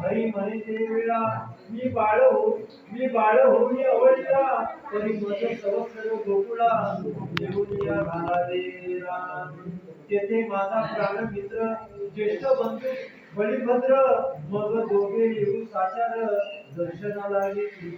हरी म्हणे ते वेळा मी बाळ हो मी बाळ हो मी आवडीला. तरी मज सर्व गोकुळा तेथे माझा प्राण मित्र ज्येष्ठ बंधू बळीभद्र. मग दोघे येऊ साचार दर्शनाला येतील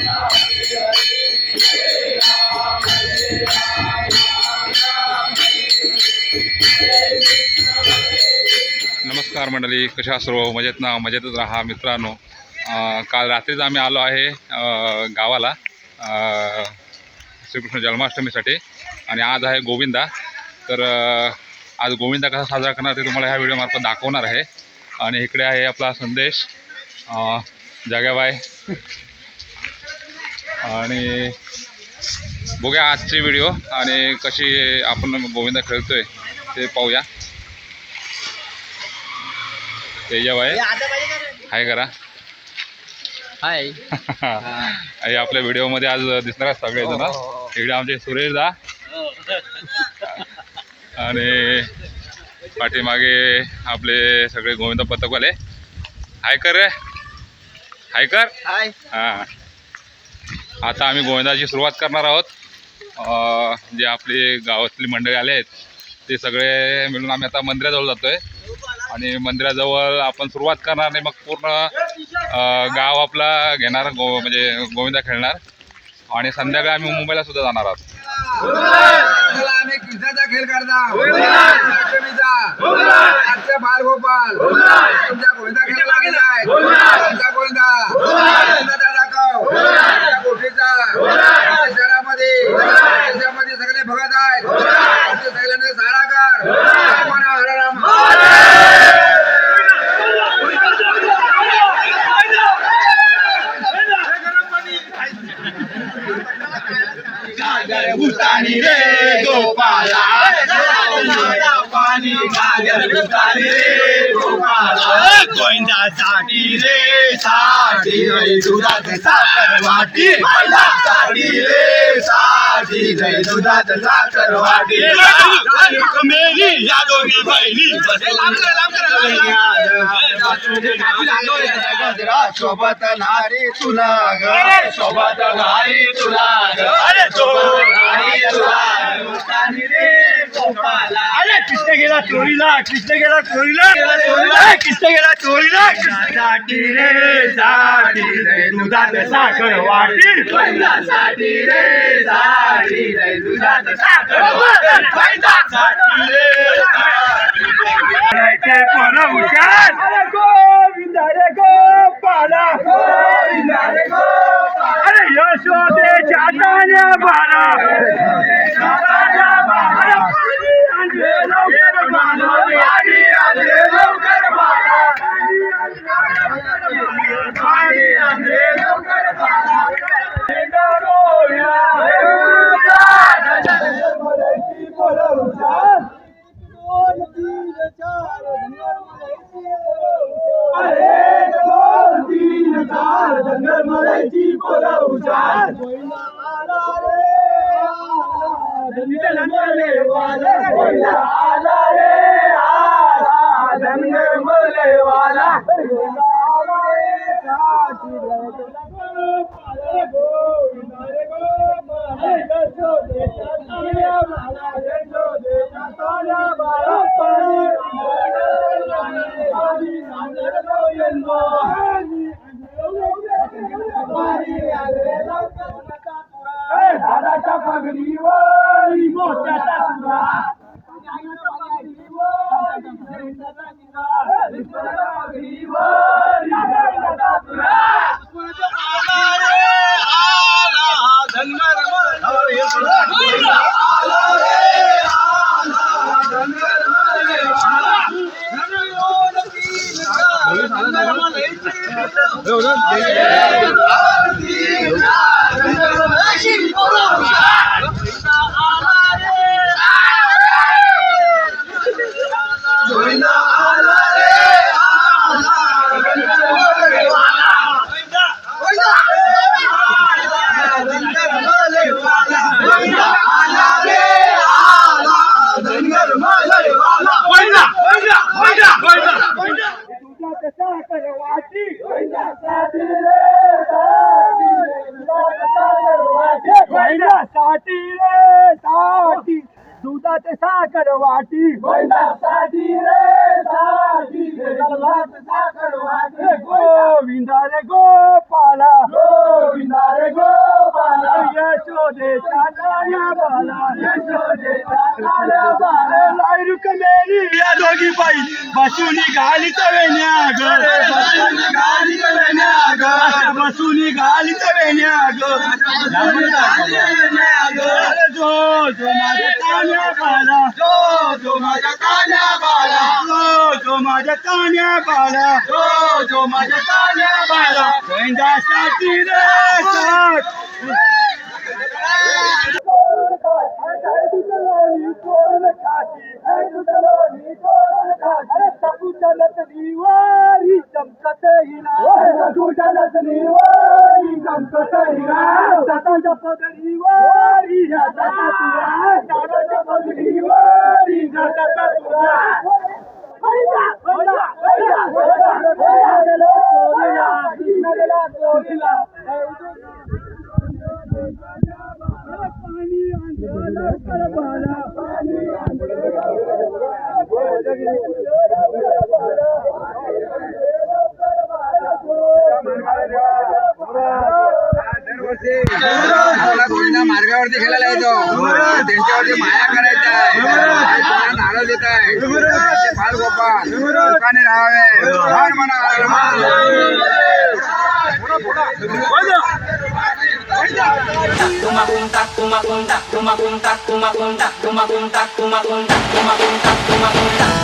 नमस्कार मंडळी कशा सर्व? मजेत ना? मजेतच राहा मित्रांनो. काल रात्रीच आम्ही आलो आहे गावाला श्रीकृष्ण जन्माष्टमीसाठी. आणि आज आहे गोविंदा. तर आज गोविंदा कसा साजरा करणार ते तुम्हाला ह्या व्हिडिओमार्फत दाखवणार आहे. आणि इकडे आहे आपला संदेश अं, जगाबाई आणि बघूया आजची व्हिडिओ आणि कशी आपण गोविंदा खेळतोय ते पाहूया. तेजाबाई हाय करा. हाय. हे आपल्या व्हिडिओमध्ये आज दिसणार आहेत सगळे जण. इकडे आमचे सुरेश दा. आणि पाठीमागे आपले सगळे गोविंद पथकवाले. हाय कर रे. हाय कर हाय. हां. आता आम्ही गोविंदाची सुरुवात करणार आहोत. जे आपली गावातली मंडळी आले आहेत ते सगळे मिळून आम्ही आता मंदिराजवळ जातो आहे आणि मंदिराजवळ आपण सुरुवात करणार नाही मग पूर्ण गाव आपला घेणार गो म्हणजे गोविंदा खेळणार. आणि संध्याकाळी आम्ही मुंबईला सुद्धा जाणार आहोत चला आम्ही किसाचा खेळ करता अष्टमीचा आजचा बालगोपाल तुमच्या गोविंदा खेळ लागला आहे तुमचा गोविंदा गोविंदाचा दाखव तुमच्या गोष्टीचा आमच्या शहरामध्ये देशामध्ये सगळे भगत आहेत आमच्या सगळ्यांना सारा कर रामाना हरे राम भूतानी रे गोपाला पाणी भूतानी रे गोपाला गोविंदासाठी रे साठी जय दुधात साखर वाटी. रे साठी जय दुधात साखर वाटी. मेरी या दोन्ही बहिणी. सोबत नारी तुला ग. सोबत नारी तुला ग. अरे तो नारी तुला रे गोपाला कृष्ण गेला चोरीला कृष्ण गेला चोरीला कृष्ण गेला चोरीला साठी रे साठी रे दुधात साखर वाटी साठी रे साठी रे दुधात साखर वाटी साठी रे हुशार अरे गोविंद रे गोपाला गोविंद रे गोपाला अरे यशोदे चाटाने बाला चाटाने बाला I'm जो जो माझ्या बाला जो जो माझ्या कान्या बाला जो जो माझ्या कान्या बाला जो जो माझ्या कान्या बाला गोविंदासाठी रे साथ चमकत हिरा चमकत हिरा दादाच्या पदरीवारी दादा तुरा दादाच्या पदरीवारी दादा तुरा आपला kumakuntak, kumakuntak, kumakuntak, kumakuntak, kumakuntak, kumakuntak, kumakuntak.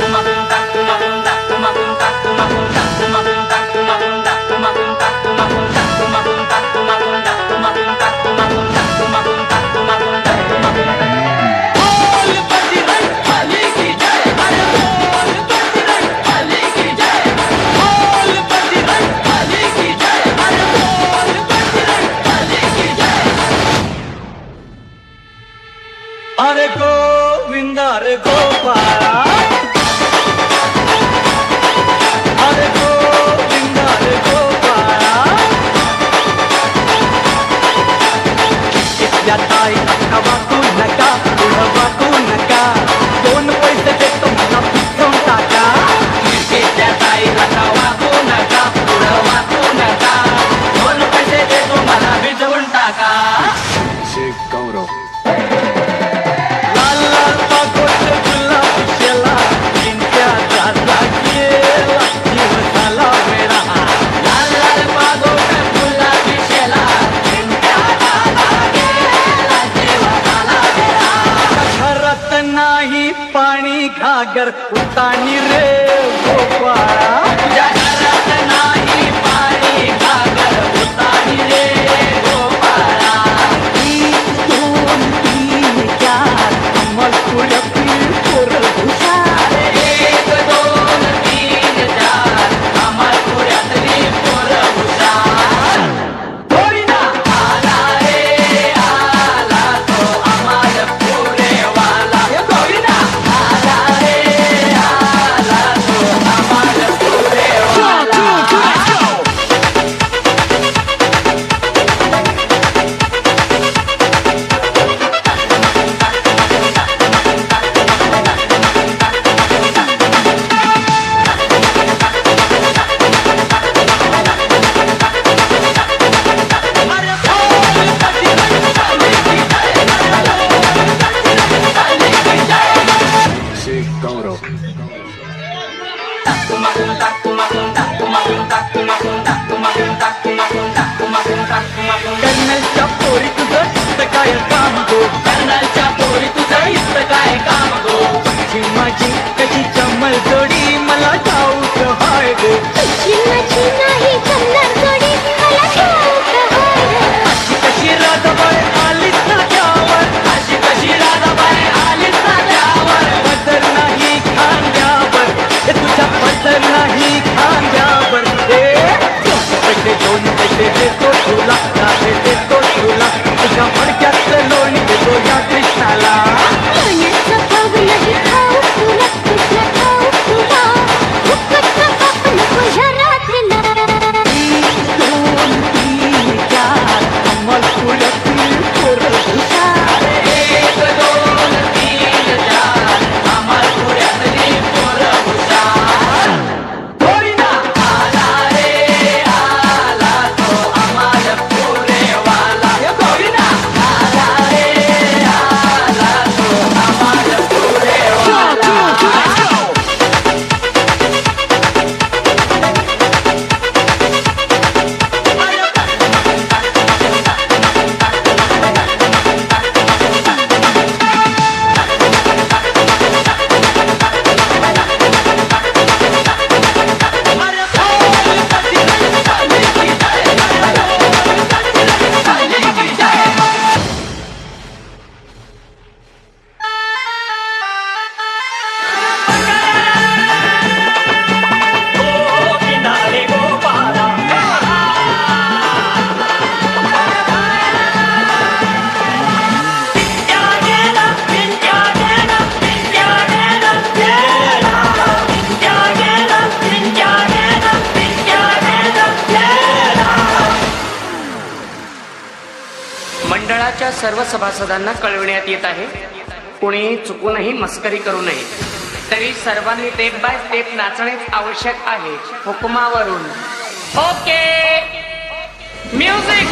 सभासदांना कळविण्यात येत आहे. कुणी चुकूनही मस्करी करू नये. तरी सर्वांनी स्टेप बाय स्टेप नाचणेच आवश्यक आहे. हुकुमावरून. ओके म्युझिक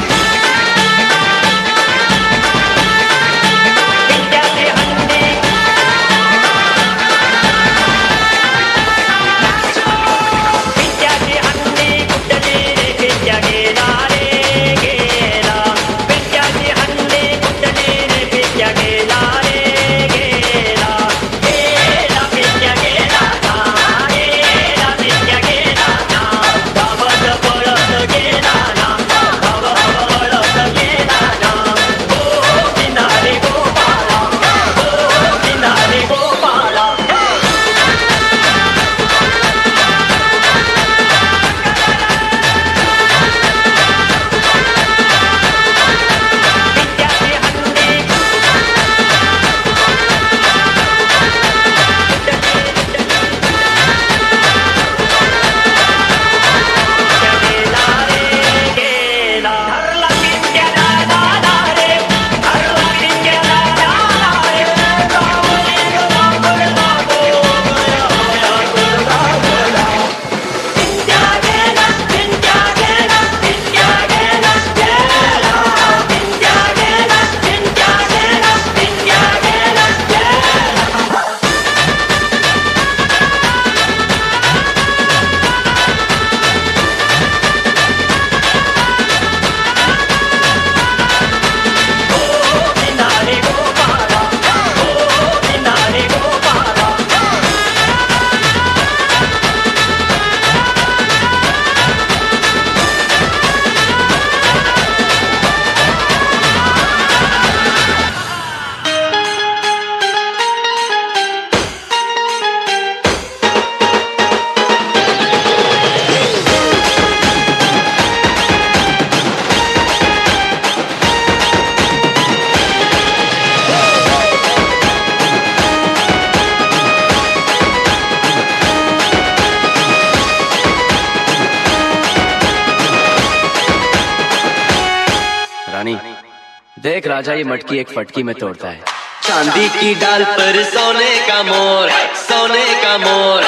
देख राजा ये मटकी एक फटकी में तोड़ता है। चांदी की डाल पर सोने का मोर सोने का मोर।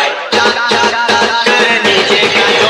नीचे का